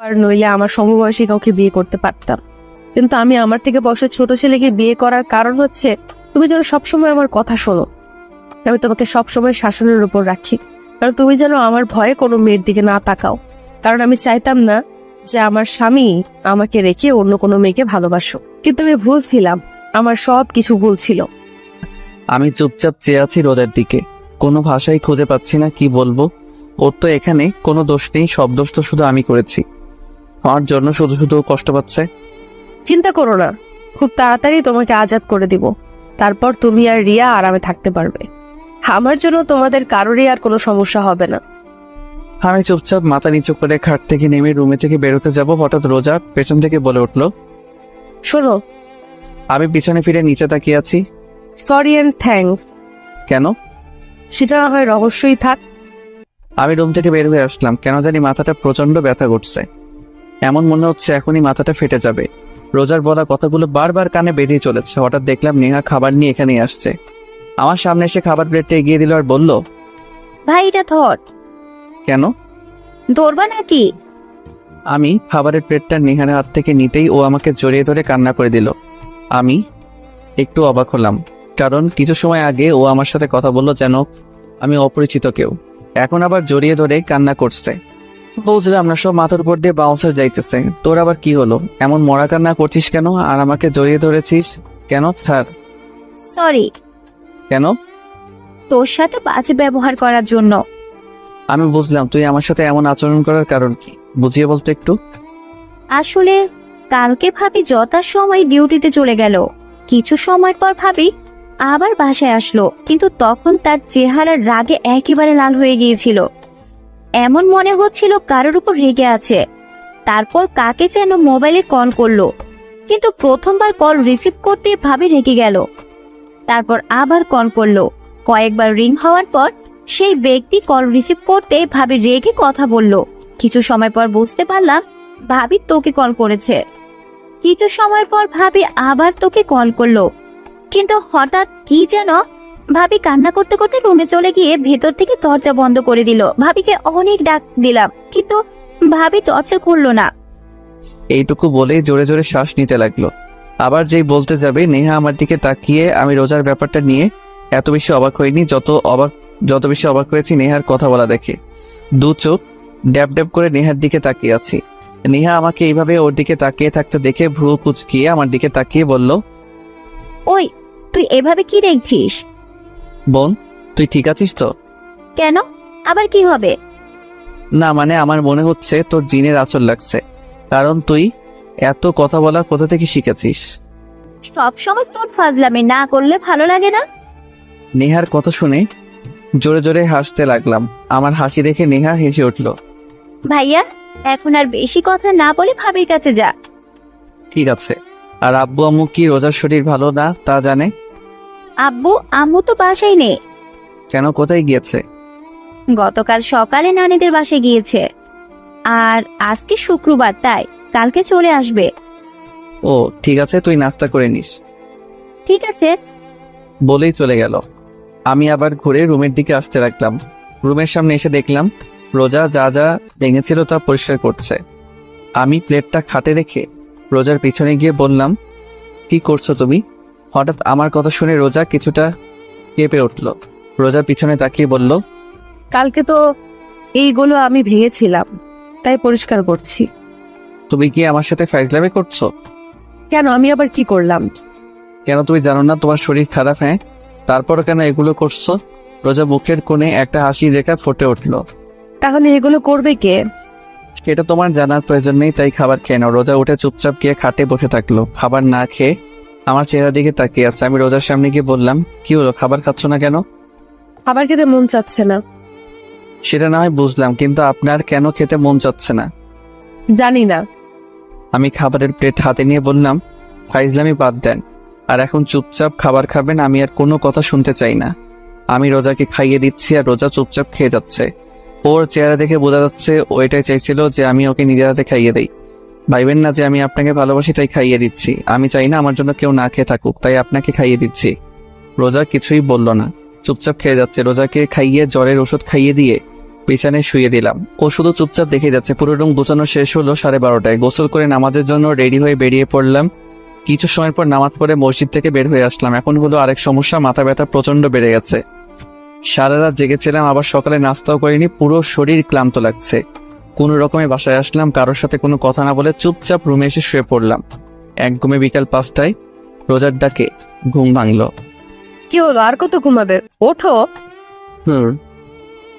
আর নইলে আমার সমবয়সী কাউকে বিয়ে করতে পারতাম। কিন্তু আমি আমার থেকে বয়সে ছোট ছেলেকে বিয়ে করার কারণ হচ্ছে, তুমি যেন সবসময় আমার কথা শোনো। আমি তোমাকে সবসময় শাসনের উপর রাখি। কারণ তুমি যেন আমার ভয়ে কোনো মেয়ের দিকে না তাকাও। কারণ আমি চাইতাম না যে আমার স্বামী আমাকে রেখে অন্য কোনো মেয়েকে ভালোবাসো। কিন্তু আমি ভুল ছিলাম। আমার সব কিছু ভুল ছিল। আমি চুপচাপ চেয়ে আছি রোদের দিকে। কোনো ভাষাই খুঁজে পাচ্ছি না কি বলব। ওর তো এখানে কোনো দোষ নেই, সব দোষ তো শুধু আমি করেছি। আমার জন্য শুধু শুধু কষ্ট পাচ্ছে। চিন্তা করো না খুব তাড়াতাড়ি তোমাকে আজাদ করে দিব। তারপর তুমি আর রিয়া আরামে থাকতে পারবে। আমার জন্য তোমাদের কারোরই আর কোনো সমস্যা হবে না। আমি চুপচাপ মাথা নিচু করে খাট থেকে নেমে রুমে থেকে বেরোতে যাব হঠাৎ রোজা পেছন থেকে বলে উঠল শোনো। আমি পিছনে ফিরে নিচে তাকিয়ে আছি। সরি অ্যান্ড থ্যাঙ্কস কেন? সেটা না হয় রহস্যই থাক। আমি রুম থেকে বের হয়ে আসলাম কেন জানি মাথাটা প্রচণ্ড ব্যথা করছে। এমন মনে হচ্ছে এখনই মাথাটা ফেটে যাবে। রোজার বলা কথাগুলো বারবার কানে বেরিয়ে চলেছে। হঠাৎ দেখলাম নেহা খাবার নিয়ে এখানে আসছে। আমার সামনে এসে খাবার প্লেটটা এগিয়ে দিল আর বলল ভাই এটা ধর। কেন? ধরবা নাকি? আমি খাবারের প্লেটটা নেহার হাত থেকে নিতেই ও আমাকে জড়িয়ে ধরে কান্না করে দিল। আমি একটু অবাক হলাম কারণ কিছু সময় আগে ও আমার সাথে কথা বলল যেন আমি অপরিচিত কেউ। এখন আবার জড়িয়ে ধরে কান্না করছে। বুঝলাম না সব মাথার উপর দিয়ে বাউন্সার যাইতেছে। তোর আবার কি হলো? এমন মরা কান্না করছিস কেন? আর আমাকে জড়িয়ে ধরেছিস কেন ছাড় সরি কেন? তোর সাথে বাজে ব্যবহার করার জন্য। আমি বুঝলাম তুই আমার সাথে এমন আচরণ করার কারণ কি? বুঝিয়ে বলতে একটু। আসলে কালকে ভাবি যথা সময় ডিউটিতে চলে গেল। কিছু সময় পর ভাবি আবার বাসায় আসলো কিন্তু তখন তার চেহারার রাগে একেবারে লাল হয়ে গিয়েছিল। এমন মনে হচ্ছিল কারোর উপর রেগে আছে। তারপর কাকে যেন মোবাইলে কল করল। কিন্তু প্রথমবার কল রিসিভ করতে ভাবি রেগে গেল। তারপর আবার কল করল। কয়েকবার রিং হওয়ার পর সেই ব্যক্তি কল রিসিভ করতে ভাবি রেগে কথা বলল। কিছু সময় পর বুঝতে পারলাম ভাবি তোকে কল করেছে। কিছু সময় পর ভাবি আবার তোকে কল করল। কিন্তু হঠাৎ কি যেন ভাবি কান্না করতে করতে রুমে চলে গিয়ে ভেতর থেকে দরজা বন্ধ করে দিল। ভাবিকে অনেক ডাক দিলাম কিন্তু ভাবি দরজা খুললো না। এইটুকু বলেই জোরে জোরে শ্বাস নিতে লাগল। আবার যেই বলতে যাবে নেহা আমার দিকে তাকিয়ে আমি রোজার ব্যাপারটা নিয়ে এত বেশি অবাক হইনি যত অবাক যত বেশি অবাক হয়েছি নেহার কথা বলা দেখে। দু চোখ ড্যাব ড্যাব করে নেহার দিকে তাকিয়ে আছি। নেহা আমাকে এইভাবে ওর দিকে তাকিয়ে থাকতে দেখে ভ্রু কুচকিয়ে আমার দিকে তাকিয়ে বলল ওই তুই এভাবে কি দেখছিস? বোন তুই ঠিক আছিস তো? কেন? আবার কি হবে? না মানে আমার মনে হচ্ছে তোর জিনের আচর লাগছে। কারণ তুই এত কথা বলা কোথা থেকে শিখেছিস। সব সময় তোর ফাজলামি না করলে ভালো লাগে না? নেহার কথা শুনে জোরে জোরে হাসতে লাগলাম। আমার হাসি দেখে নেহা হেসে উঠল ভাইয়া এখন আর বেশি কথা না বলে ভাবির কাছে যা। ঠিক আছে। আর আব্বু আম্মু কি রোজার শরীর ভালো না তা জানে? আব্বু আম্মু তো বাসায় নেই। কেন? কোথায় গিয়েছে? গতকাল সকালে নানিদের বাসায় গিয়েছে। আর আজকে শুক্রবার তাই কালকে চলে আসবে। ও ঠিক আছে তুই নাস্তা করে নিস। ঠিক আছে। বলেই চলে গেল। আমি আবার ঘুরে রুমের দিকে আসতে লাগলাম। রুমের সামনে এসে দেখলাম রোজা যা যা ভেঙেছিল তা পরিষ্কার করছে। আমি প্লেটটা খাটে রেখে রোজার পিছনে গিয়ে বললাম কি করছ তুমি? হঠাৎ আমার কথা শুনে রোজা কিছুটা কেঁপে উঠল। রোজা পিছনে তাকিয়ে বলল কালকে তো এইগুলো আমি ভেঙেছিলাম তাই পরিষ্কার করছি। তুমি কি আমার সাথে ফাইজলামে করছ? কেন? আমি আবার কি করলাম? কেন তুমি জানো না তোমার শরীর খারাপ হ্যাঁ? তারপর কেন এগুলো করছ? রোজা মুখের কোণে একটা হাসি রেখা ফুটে উঠল। তাহলে এগুলো করবে কে? এটা তোমার জানার প্রয়োজন নেই তাই খাবার খেয়ে নাও। রোজা উঠে চুপচাপ গিয়ে খাটে বসে থাকল। খাবার না খেয়ে আমার চেহারা দিকে তাকিয়ে আছে। আমি রোজার সামনে গিয়ে বললাম কি হলো? খাবার খাচ্ছ না কেন? খাবার খেতে মন চাচ্ছে না। সেটা না হয় বুঝলাম কিন্তু আপনার কেন খেতে মন চাচ্ছে না? জানি না। আমি খাবারের প্লেট হাতে নিয়ে বললাম ফাইজলামি বাদ দেন। আর এখন চুপচাপ খাবার খাবেন আমি আর কোনো কথা শুনতে চাই না। আমি রোজাকে খাইয়ে দিচ্ছি আর রোজা চুপচাপ খেয়ে যাচ্ছে। ওর চেহারা দেখে বোঝা যাচ্ছে ও এটাই চাইছিল যে আমি ওকে নিজের হাতে খাইয়ে দেই। ভাইবেন না যে আমি আপনাকে ভালোবাসি, তাই খাইয়ে দিচ্ছি। আমি চাই না আমার জন্য কেউ না খেয়ে থাকুক, তাই আপনাকে খাইয়ে দিচ্ছি। রোজা কিছুই বলল না। চুপচাপ খেয়ে যাচ্ছে। রোজাকে খাইয়ে, জ্বরের ওষুধ খাইয়ে দিয়ে বিছানায় শুয়ে দিলাম। ও শুধু চুপচাপ দেখে যাচ্ছে। পুরো রুম গোছানো শেষ হলো সাড়ে বারোটায়। গোসল করে নামাজের জন্য রেডি হয়ে বেরিয়ে পড়লাম। কিছু সময় পর নামাজ পড়ে মসজিদ থেকে বের হয়ে আসলাম। এখন হলো আরেক সমস্যা, মাথা ব্যথা প্রচণ্ড বেড়ে গেছে। সারা রাত জেগেছিলাম, আবার সকালে নাস্তাও করিনি। পুরো শরীর ক্লান্ত লাগছে। কোনো রকমে বাসায় আসলাম কারোর সাথে কোনো কথা না বলে চুপচাপ রুমে এসে শুয়ে পড়লাম। এক ঘুমে বিকাল পাঁচটায় রোজার ডাকে ঘুম ভাঙলো। কি হলো? আর কত ঘুমাবে? ওঠো। হুম।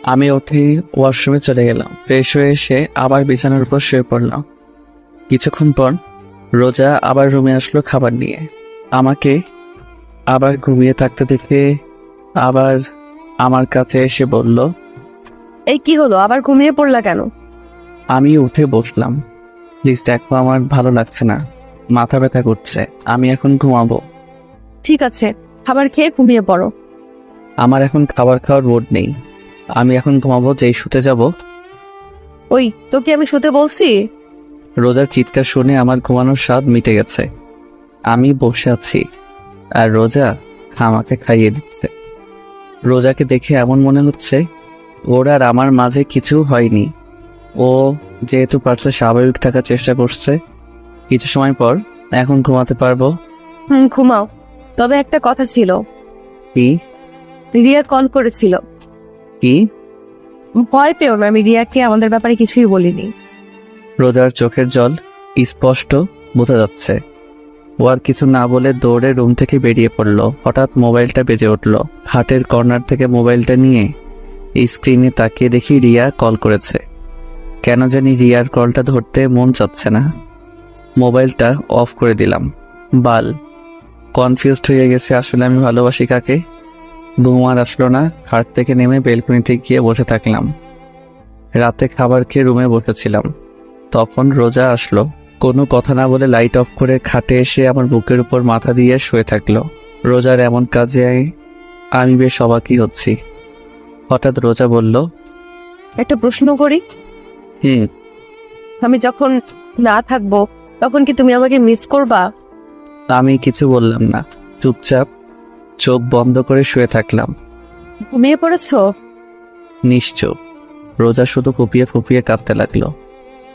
আমি উঠে ওয়াশরুমে চলে গেলাম। ফ্রেশ হয়ে এসে আবার বিছানার উপর শুয়ে পড়লাম। কিছুক্ষণ পর রোজা আবার রুমে আসলো খাবার নিয়ে। আমাকে আবার ঘুমিয়ে থাকতে দেখে আবার আমার কাছে এসে বলল এই কি হলো? আবার ঘুমিয়ে পড়লা কেন? আমি উঠে বসলাম। প্লিজ দেখো আমার ভালো লাগছে না। মাথা ব্যথা করছে। আমি এখন ঘুমাবো। ঠিক আছে খাবার খেয়ে ঘুমিয়ে পড়ো। আমার এখন খাবার খাওয়ার মুড নেই। আমি এখন ঘুমাবো যেই শুতে যাব। ওই তোকে আমি শুতে বলছি? রোজার চিৎকার শুনে আমার ঘুমানোর স্বাদ মিটে গেছে। আমি বসে আছি। আর রোজা আমাকে খাইয়ে দিচ্ছে। রোজাকে দেখে এমন মনে হচ্ছে ওর আর আমার মাঝে কিছু হয়নি। ও যেহেতু পারছে স্বাভাবিক থাকার চেষ্টা করছে কিছু সময় পর এখন ঘুমাতে পারব। হুম ঘুমাও। তবে একটা কথা ছিল। কি? রিয়া কল করেছিল। কি? ভয় পেও না আমি রিয়াকে আমাদের ব্যাপারে কিছুই বলিনি। রোজার চোখের জল স্পষ্ট বোঝা যাচ্ছে। ও আর কিছু না বলে দৌড়ে রুম থেকে বেরিয়ে পড়ল। হঠাৎ মোবাইলটা বেজে উঠল। হাটের কর্নার থেকে মোবাইলটা নিয়ে স্ক্রিনে তাকিয়ে দেখি রিয়া কল করেছে। কেন জানি রিয়ার কলটা ধরতে মন চাচ্ছে না। মোবাইলটা অফ করে দিলাম। বাল কনফিউজড হয়ে গেছে আসলে আমি ভালোবাসি কাকে? ঘুম আর আসলো না, খাট থেকে নেমে বেলকনিতে গিয়ে বসে থাকলাম। রাতে খাবার খেয়ে রুমে বসেছিলাম। তখন রোজা আসলো। কোনো কথা না বলে লাইট অফ করে খাটে এসে আমার বুকের উপর মাথা দিয়ে শুয়ে থাকল। রোজার এমন কাজে আমি বেশ অবাকই হচ্ছি। হঠাৎ রোজা বলল, একটা প্রশ্ন করি। আমি যখন না থাকব তখন কি তুমি আমাকে মিস করবা? আমি কিছু বললাম না। চুপচাপ চোখ বন্ধ করে শুয়ে থাকলাম। ঘুমিয়ে পড়েছো? নিশ্চুপ। রোজা শুধু ফুপিয়ে ফুপিয়ে কাঁদতে লাগল।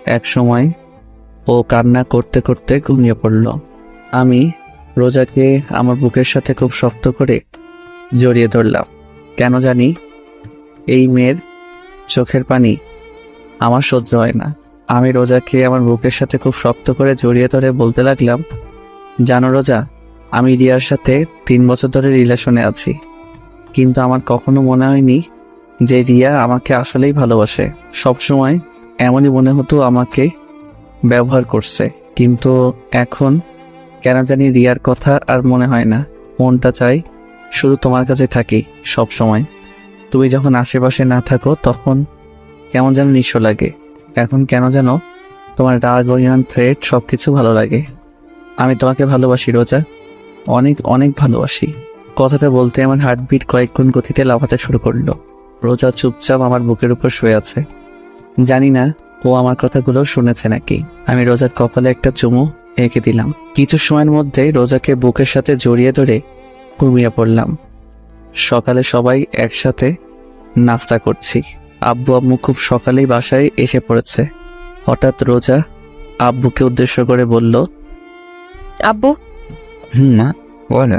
এক সময় ও কান্না করতে করতে ঘুমিয়ে পড়ল। আমি রোজাকে আমার বুকের সাথে খুব শক্ত করে জড়িয়ে ধরলাম। কেন জানি এই মেয়ের চোখের পানি আমার সহ্য হয় না। আমি রোজাকে আমার বুকের সাথে খুব শক্ত করে জড়িয়ে ধরে বলতে লাগলাম, জানো রোজা, আমি রিয়ার সাথে তিন বছর ধরে রিলেশনে আছি। কিন্তু আমার কখনো মনে হয়নি যে রিয়া আমাকে আসলেই ভালোবাসে। সবসময় এমনই মনে হতো আমাকে ব্যবহার করছে। কিন্তু এখন কেন জানি রিয়ার কথা আর মনে হয় না। মনটা চাই শুধু তোমার কাছে থাকি সব সময় তুমি যখন আশেপাশে না থাকো, তখন কেমন যেন নিঃস্ব লাগে। এখন কেন যেন তোমার রাগ অভিমান থ্রেড সব কিছু ভালো লাগে। আমি তোমাকে ভালোবাসি, রোজা। অনেক অনেক ভালোবাসি। কথাটা বলতে আমার হার্টবিট কয়েক গুণ গতিতে লাফাতে শুরু করল। রোজা চুপচাপ আমার বুকের উপর শুয়ে আছে। জানি না ও আমার কথাগুলো শুনেছে নাকি। আমি রোজার কপালে একটা চুমু এঁকে দিলাম। কিছু সময়ের মধ্যে রোজাকে বুকের সাথে জড়িয়ে ধরে ঘুমিয়ে পড়লাম। সকালে সবাই একসাথে নাস্তা করছি। আব্বু আম্মু খুব সকালেই বাসায় এসে পড়েছে। হঠাৎ রোজা আব্বুকে উদ্দেশ্য করে বলল আব্বু? হুম মা বল।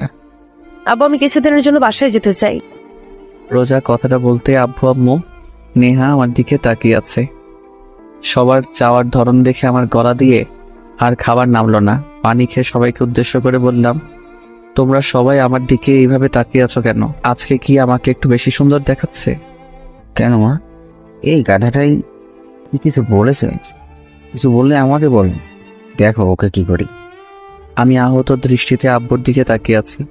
আব্বু আমি কিছুদিনের জন্য বাসায় যেতে চাই। রোজা কথাটা বলতে আব্বু আম্মু নেহা আমার দিকে তাকিয়ে আছে। সবার চাওয়ার ধরন দেখে আমার গলা দিয়ে আর খাবার নামলো না। পানি খেয়ে সবাইকে উদ্দেশ্য করে বললাম তোমরা সবাই আমার দিকে এইভাবে তাকিয়ে আছো কেন? আজকে কি আমাকে একটু বেশি সুন্দর দেখাচ্ছে? কেন মা? এই গাধাটাই কিছু বলেছে? কিছু বললে আমাকে বল। দেখো ওকে কি করি। আমি আহত দৃষ্টিতে আব্বুর দিকে তাকিয়ে আছি।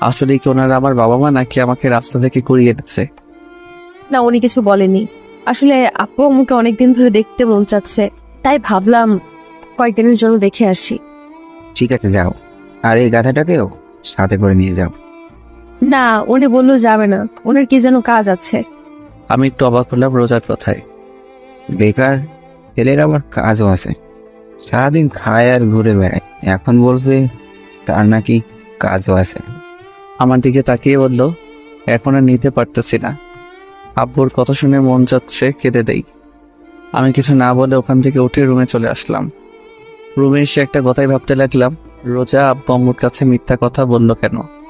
আসলে কি ওনারা আমার বাবা মা নাকি আমাকে রাস্তা থেকে করিয়ে দিচ্ছে না উনি কিছু বলেনি। আসলে আপু আমাকে অনেকদিন ধরে দেখতে মন চাচ্ছে। তাই ভাবলাম কয়েকদিনের জন্য দেখে আসি। ঠিক আছে যাও। আর এই গাধাটাকেও সাথে করে নিয়ে যাও। না উনি বলল যাবে না। ওনার কি যেন কাজ আছে। আমি একটু অবাক হলাম রোজার কথায়। বেকার ছেলের আবার কাজও আছে। সারাদিন খায় আর ঘুরে বেড়ায়। এখন বলছে তার নাকি কাজও আছে। আমার দিকে তাকিয়ে বলল, এখন আর নিতে পারতেছি না। আব্বুর কথা শুনে মন যাচ্ছে কেঁদে দেই। আমি কিছু না বলে ওখান থেকে উঠে রুমে চলে আসলাম। রুমে এসে একটা কথাই ভাবতে লাগলাম, রোজা আব্বু আম্মুর কাছে মিথ্যা কথা বলল কেন?